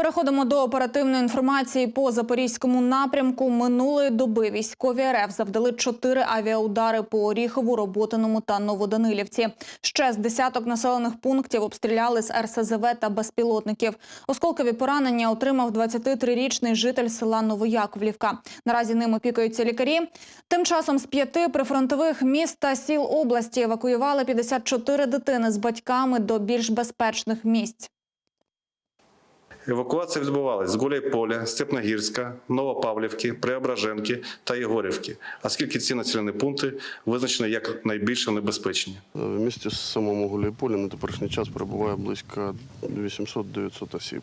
Переходимо до оперативної інформації по запорізькому напрямку. Минулої доби військові РФ завдали чотири авіаудари по Оріхову, Роботиному та Новоданилівці. Ще з десяток населених пунктів обстріляли з РСЗВ та безпілотників. Осколкові поранення отримав 23-річний житель села Новояковлівка. Наразі ним опікуються лікарі. Тим часом з п'яти прифронтових міст та сіл області евакуювали 54 дитини з батьками до більш безпечних місць. Евакуація відбувалась з Гуляйполя, Степногірська, Новопавлівки, Преображенки та Єгорівки, оскільки ці населені пункти визначені як найбільш небезпечні. В місті самому Гуляйполі на теперішній час перебуває близько 800-900 осіб.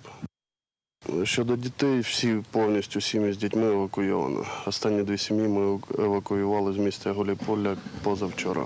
Щодо дітей, всі повністю сім'ї з дітьми евакуйовано. Останні дві сім'ї ми евакуювали з міста Гуляйполя позавчора.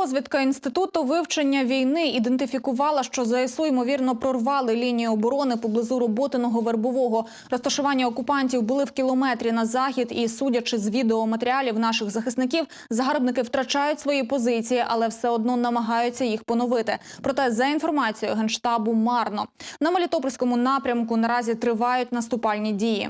Георозвідка інституту вивчення війни ідентифікувала, що ЗСУ ймовірно прорвали лінію оборони поблизу роботиного вербового. Розташування окупантів були в кілометрі на захід, і судячи з відеоматеріалів наших захисників, загарбники втрачають свої позиції, але все одно намагаються їх поновити. Проте, за інформацією генштабу, марно на Мелітопольському напрямку наразі тривають наступальні дії.